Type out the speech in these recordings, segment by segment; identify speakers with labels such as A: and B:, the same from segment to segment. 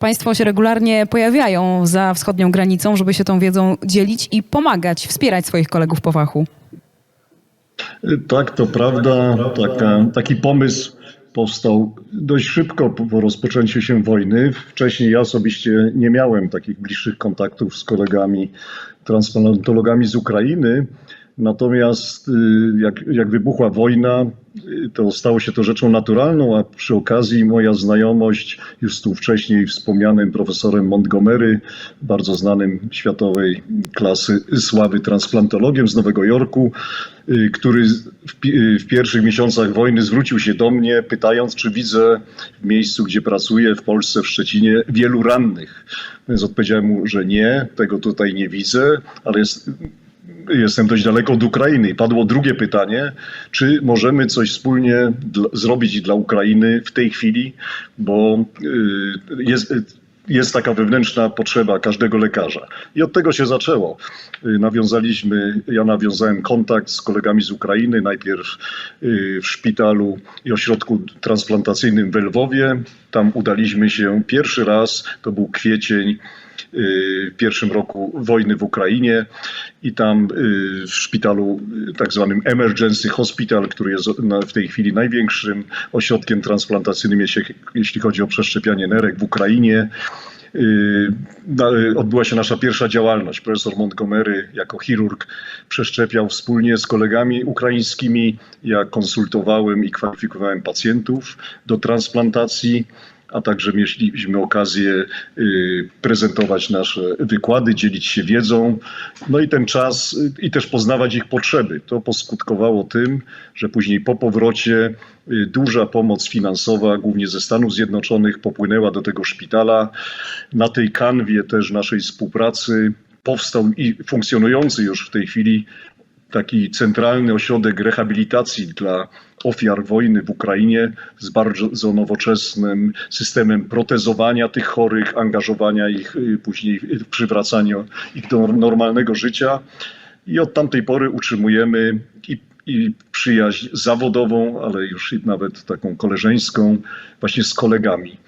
A: Państwo się regularnie pojawiają za wschodnią granicą, żeby się tą wiedzą dzielić i pomagać, wspierać swoich kolegów po fachu.
B: Tak, to prawda. Taka, taki pomysł powstał dość szybko po po rozpoczęciu się wojny. Wcześniej ja osobiście nie miałem takich bliższych kontaktów z kolegami transplantologami z Ukrainy. Natomiast y, jak, jak wybuchła wojna, to stało się to rzeczą naturalną, a przy okazji moja znajomość już tu wcześniej wspomnianym profesorem Montgomery, bardzo znanym światowej klasy sławy transplantologiem z Nowego Jorku, y, który w, y, w pierwszych miesiącach wojny zwrócił się do mnie, pytając, czy widzę w miejscu, gdzie pracuję, w Polsce, w Szczecinie, wielu rannych. Więc odpowiedziałem mu, że nie, tego tutaj nie widzę, ale jest, jestem dość daleko od Ukrainy. Padło drugie pytanie, czy możemy coś wspólnie zrobić dla Ukrainy w tej chwili, bo y, jest, jest taka wewnętrzna potrzeba każdego lekarza. I od tego się zaczęło. Y, Nawiązaliśmy, ja nawiązałem kontakt z kolegami z Ukrainy, najpierw y, w szpitalu i ośrodku transplantacyjnym w Lwowie. Tam udaliśmy się pierwszy raz, to był kwiecień y, w pierwszym roku wojny w Ukrainie i tam y, w szpitalu y, tak zwanym Emergency Hospital, który jest w tej chwili największym ośrodkiem transplantacyjnym, jeśli, chodzi o przeszczepianie nerek w Ukrainie. y, y, Odbyła się nasza pierwsza działalność. Profesor Montgomery jako chirurg przeszczepiał wspólnie z kolegami ukraińskimi. Ja konsultowałem i kwalifikowałem pacjentów do transplantacji a także mieliśmy okazję y, prezentować nasze wykłady, dzielić się wiedzą, no i ten czas y, i też poznawać ich potrzeby. To poskutkowało tym, że później po powrocie y, duża pomoc finansowa, głównie ze Stanów Zjednoczonych, popłynęła do tego szpitala. Na tej kanwie też naszej współpracy powstał i funkcjonujący już w tej chwili taki centralny ośrodek rehabilitacji dla ofiar wojny w Ukrainie z bardzo nowoczesnym systemem protezowania tych chorych, angażowania ich y, później w przywracanie ich do normalnego życia. I od tamtej pory utrzymujemy i, i przyjaźń zawodową, ale już nawet taką koleżeńską, właśnie z kolegami.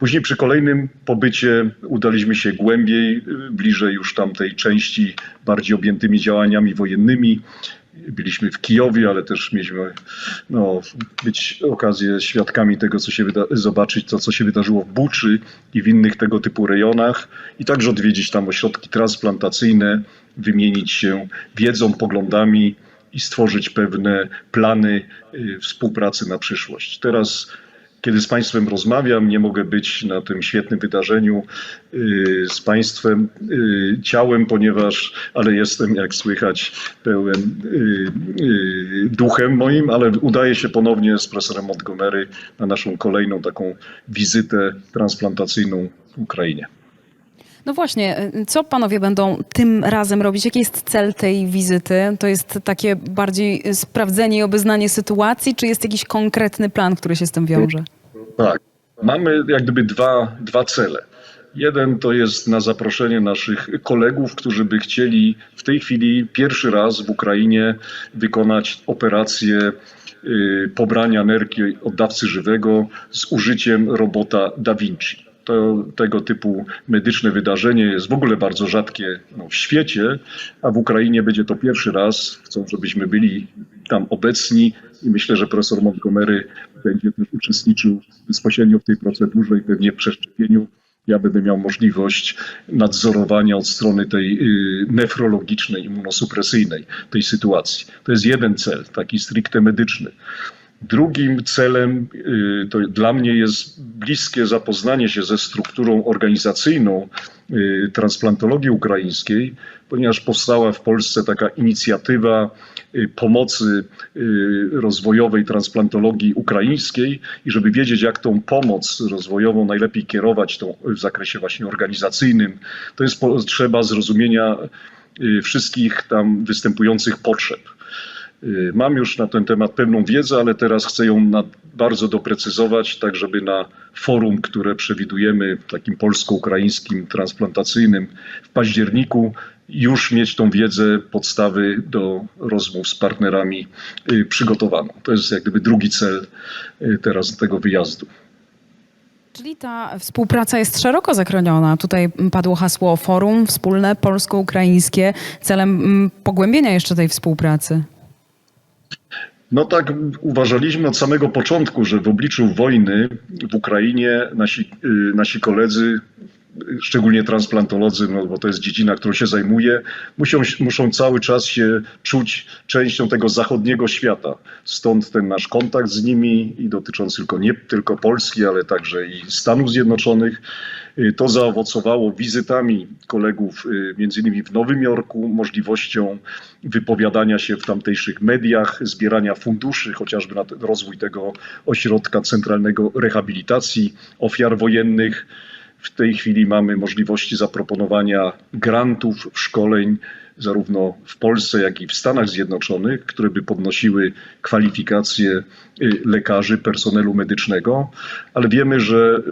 B: Później przy kolejnym pobycie udaliśmy się głębiej, y, bliżej już tamtej części bardziej objętymi działaniami wojennymi. Byliśmy w Kijowie, ale też mieliśmy no, być okazję świadkami tego, co się wyda- zobaczyć to, co się wydarzyło w Buczy i w innych tego typu rejonach i także odwiedzić tam ośrodki transplantacyjne, wymienić się wiedzą, poglądami i stworzyć pewne plany y, współpracy na przyszłość. Teraz kiedy z Państwem rozmawiam, nie mogę być na tym świetnym wydarzeniu y, z Państwem y, ciałem, ponieważ, ale jestem, jak słychać, pełen y, duchem moim, ale udaje się ponownie z profesorem Montgomery na naszą kolejną taką wizytę transplantacyjną w Ukrainie.
A: No właśnie, y, co panowie będą tym razem robić? Jaki jest cel tej wizyty? To jest takie bardziej y, sprawdzenie i obeznanie sytuacji, czy jest jakiś konkretny plan, który się z tym wiąże?
B: Tak. Mamy jak gdyby dwa, dwa cele. Jeden to jest na zaproszenie naszych kolegów, którzy by chcieli w tej chwili pierwszy raz w Ukrainie wykonać operację y, pobrania nerki oddawcy żywego z użyciem robota Da Vinci. To, tego typu medyczne wydarzenie jest w ogóle bardzo rzadkie no, w świecie, a w Ukrainie będzie to pierwszy raz. Chcą, żebyśmy byli tam obecni i myślę, że profesor Montgomery będzie też uczestniczył bezpośrednio w tej procedurze i pewnie w przeszczepieniu. Ja będę miał możliwość nadzorowania od strony tej y, nefrologicznej, immunosupresyjnej tej sytuacji. To jest jeden cel, taki stricte medyczny. Drugim celem y, to dla mnie jest bliskie zapoznanie się ze strukturą organizacyjną y, transplantologii ukraińskiej, ponieważ powstała w Polsce taka inicjatywa y, pomocy rozwojowej transplantologii ukraińskiej i żeby wiedzieć, jak tą pomoc rozwojową najlepiej kierować tą, w zakresie właśnie organizacyjnym, to jest potrzeba zrozumienia wszystkich tam występujących potrzeb. Y, Mam już na ten temat pewną wiedzę, ale teraz chcę ją bardzo doprecyzować, tak żeby na forum, które przewidujemy, takim polsko-ukraińskim, transplantacyjnym w październiku, już mieć tą wiedzę, podstawy do rozmów z partnerami y, przygotowaną. To jest jak gdyby drugi cel y, teraz tego wyjazdu.
A: Czyli ta współpraca jest szeroko zakroniona. Tutaj padło hasło forum wspólne polsko-ukraińskie celem mm, pogłębienia jeszcze tej współpracy.
B: No tak uważaliśmy od samego początku, że w obliczu wojny w Ukrainie nasi, y, nasi koledzy, szczególnie transplantolodzy, no bo to jest dziedzina, którą się zajmuję, muszą, muszą cały czas się czuć częścią tego zachodniego świata. Stąd ten nasz kontakt z nimi i dotyczący tylko nie tylko Polski, ale także i Stanów Zjednoczonych. Y, To zaowocowało wizytami kolegów, y, między innymi w Nowym Jorku, możliwością wypowiadania się w tamtejszych mediach, zbierania funduszy, chociażby na rozwój tego ośrodka centralnego rehabilitacji ofiar wojennych. W tej chwili mamy możliwości zaproponowania grantów, szkoleń, zarówno w Polsce, jak i w Stanach Zjednoczonych, które by podnosiły kwalifikacje y, lekarzy, personelu medycznego, ale wiemy, że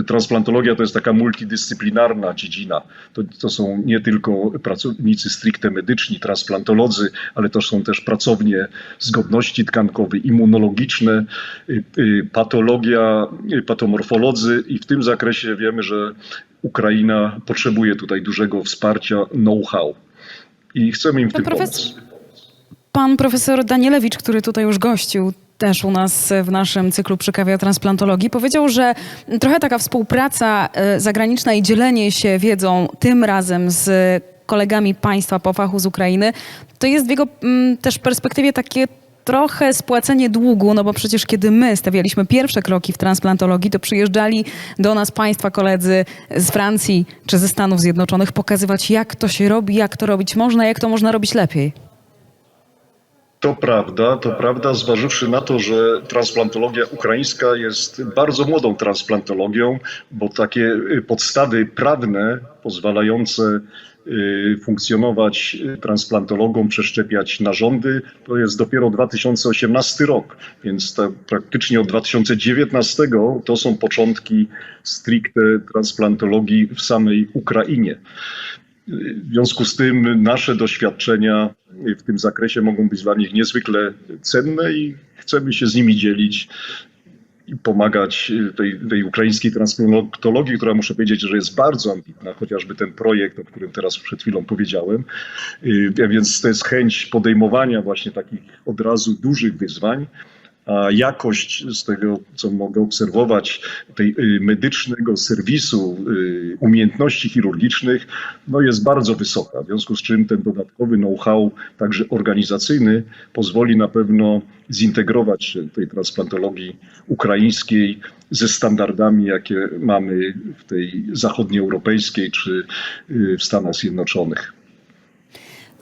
B: y, transplantologia to jest taka multidyscyplinarna dziedzina. To, to są nie tylko pracownicy stricte medyczni, transplantolodzy, ale to są też pracownie zgodności tkankowej, immunologiczne, y, patologia, patomorfolodzy i w tym zakresie wiemy, że Ukraina potrzebuje tutaj dużego wsparcia, know-how i chcemy im w
A: Pan
B: tym
A: profesor-
B: pomóc.
A: Pan profesor Danielewicz, który tutaj już gościł też u nas w naszym cyklu przy kawie transplantologii, powiedział, że trochę taka współpraca e, zagraniczna i dzielenie się wiedzą tym razem z kolegami państwa po fachu z Ukrainy, to jest w jego mm, też perspektywie takie trochę spłacenie długu, no bo przecież kiedy my stawialiśmy pierwsze kroki w transplantologii, to przyjeżdżali do nas państwa koledzy z Francji czy ze Stanów Zjednoczonych pokazywać, jak to się robi, jak to robić można, jak to można robić lepiej.
B: To prawda, to prawda, zważywszy na to, że transplantologia ukraińska jest bardzo młodą transplantologią, bo takie y, podstawy prawne pozwalające funkcjonować y, transplantologom, przeszczepiać narządy, to jest dopiero 2018 rok, więc praktycznie od 2019 to są początki stricte transplantologii w samej Ukrainie. W związku z tym nasze doświadczenia w tym zakresie mogą być dla nich niezwykle cenne i chcemy się z nimi dzielić pomagać tej, tej ukraińskiej transplantologii, która muszę powiedzieć, że jest bardzo ambitna, chociażby ten projekt, o którym teraz przed chwilą powiedziałem. Y, Więc to jest chęć podejmowania właśnie takich od razu dużych wyzwań. A jakość z tego, co mogę obserwować, tej y, medycznego serwisu, y, umiejętności chirurgicznych, no jest bardzo wysoka. W związku z czym ten dodatkowy know-how, także organizacyjny, pozwoli na pewno zintegrować tej transplantologii ukraińskiej ze standardami, jakie mamy w tej zachodnioeuropejskiej czy y, w Stanach Zjednoczonych.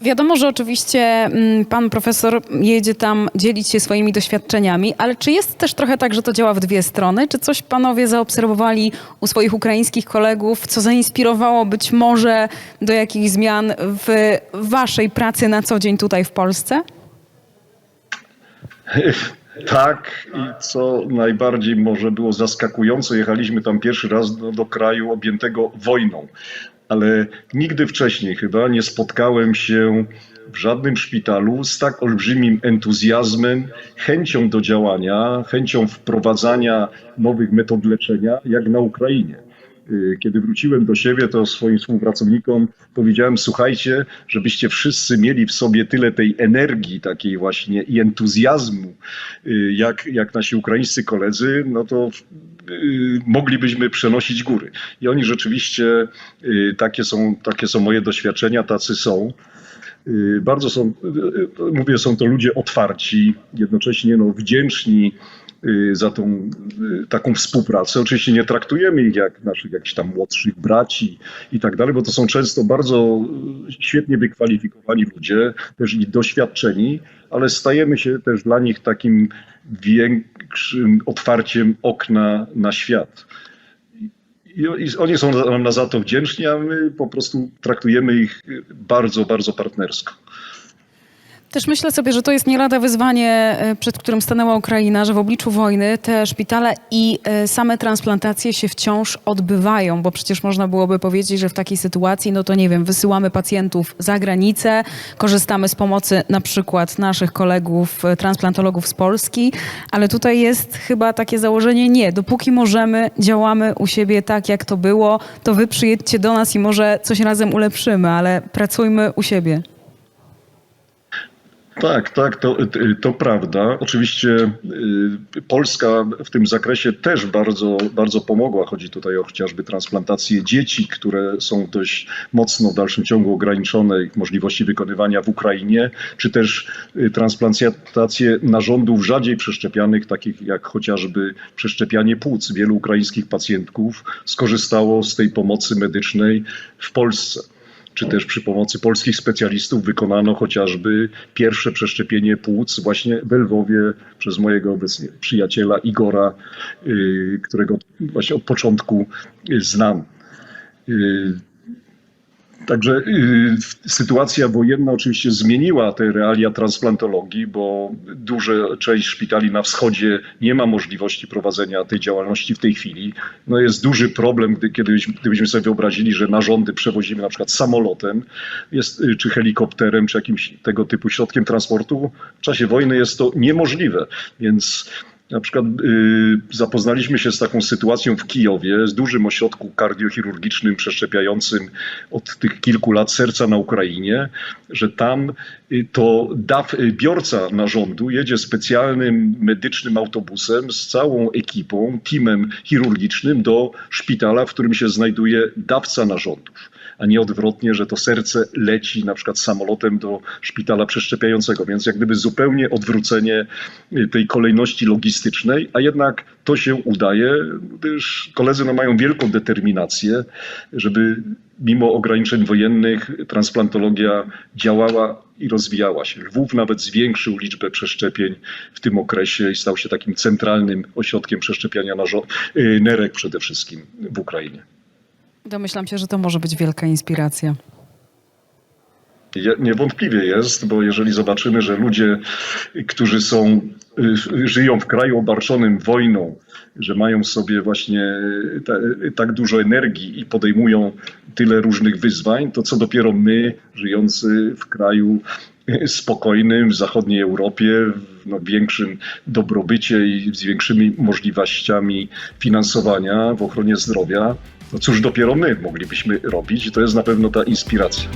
A: Wiadomo, że oczywiście mm, pan profesor jedzie tam dzielić się swoimi doświadczeniami, ale czy jest też trochę tak, że to działa w dwie strony? Czy coś panowie zaobserwowali u swoich ukraińskich kolegów, co zainspirowało być może do jakichś zmian w waszej pracy na co dzień tutaj w Polsce?
B: Tak, i co najbardziej może było zaskakujące, jechaliśmy tam pierwszy raz do, do kraju objętego wojną, ale nigdy wcześniej chyba nie spotkałem się w żadnym szpitalu z tak olbrzymim entuzjazmem, chęcią do działania, chęcią wprowadzania nowych metod leczenia, jak na Ukrainie. Y, Kiedy wróciłem do siebie, to swoim współpracownikom powiedziałem: Słuchajcie, żebyście wszyscy mieli w sobie tyle tej energii, takiej właśnie i entuzjazmu, y, jak, jak nasi ukraińscy koledzy, no to y, moglibyśmy przenosić góry. I oni rzeczywiście takie są, takie są moje doświadczenia, tacy są. Y, Bardzo są, y, y, mówię, są to ludzie otwarci, jednocześnie no, wdzięczni za tą taką współpracę. Oczywiście nie traktujemy ich jak naszych jakichś tam młodszych braci i tak dalej, bo to są często bardzo świetnie wykwalifikowani ludzie, też i doświadczeni, ale stajemy się też dla nich takim większym otwarciem okna na świat. I, I oni są nam na za to wdzięczni, a my po prostu traktujemy ich bardzo, bardzo partnersko.
A: Też myślę sobie, że to jest nie lada wyzwanie, e, przed którym stanęła Ukraina, że w obliczu wojny te szpitale i e, same transplantacje się wciąż odbywają, bo przecież można byłoby powiedzieć, że w takiej sytuacji, no to nie wiem, wysyłamy pacjentów za granicę, korzystamy z pomocy na przykład naszych kolegów e, transplantologów z Polski, ale tutaj jest chyba takie założenie nie, dopóki możemy, działamy u siebie tak, jak to było, to wy przyjedźcie do nas i może coś razem ulepszymy, ale pracujmy u siebie.
B: Tak, tak, to, to prawda. Oczywiście y, Polska w tym zakresie też bardzo, bardzo pomogła. Chodzi tutaj o chociażby transplantacje dzieci, które są dość mocno w dalszym ciągu ograniczone ich możliwości wykonywania w Ukrainie, czy też y, transplantacje narządów rzadziej przeszczepianych, takich jak chociażby przeszczepianie płuc. Wielu ukraińskich pacjentów skorzystało z tej pomocy medycznej w Polsce czy też przy pomocy polskich specjalistów wykonano chociażby pierwsze przeszczepienie płuc właśnie w Lwowie przez mojego obecnie przyjaciela Igora, y, którego właśnie od początku y, znam. Także y, sytuacja wojenna oczywiście zmieniła te realia transplantologii, bo duża część szpitali na wschodzie nie ma możliwości prowadzenia tej działalności w tej chwili. No jest duży problem, gdy, kiedyś, gdybyśmy sobie wyobrazili, że narządy przewozimy na przykład samolotem, jest, y, czy helikopterem, czy jakimś tego typu środkiem transportu. W czasie wojny jest to niemożliwe, więc na przykład y, zapoznaliśmy się z taką sytuacją w Kijowie, z dużym ośrodku kardiochirurgicznym przeszczepiającym od tych kilku lat serca na Ukrainie, że tam y, to daw, y, biorca narządu jedzie specjalnym medycznym autobusem z całą ekipą, teamem chirurgicznym do szpitala, w którym się znajduje dawca narządów a nie odwrotnie, że to serce leci na przykład samolotem do szpitala przeszczepiającego. Więc jak gdyby zupełnie odwrócenie tej kolejności logistycznej, a jednak to się udaje, gdyż koledzy no, mają wielką determinację, żeby mimo ograniczeń wojennych transplantologia działała i rozwijała się. Lwów nawet zwiększył liczbę przeszczepień w tym okresie i stał się takim centralnym ośrodkiem przeszczepiania y, nerek przede wszystkim w Ukrainie.
A: Domyślam się, że to może być wielka inspiracja.
B: Niewątpliwie jest, bo jeżeli zobaczymy, że ludzie, którzy są, y, żyją w kraju obarczonym wojną, że mają sobie właśnie ta, tak dużo energii i podejmują tyle różnych wyzwań, to co dopiero my, żyjący w kraju y, spokojnym, w zachodniej Europie, w no, większym dobrobycie i z większymi możliwościami finansowania w ochronie zdrowia, no cóż dopiero my moglibyśmy robić. To jest na pewno ta inspiracja.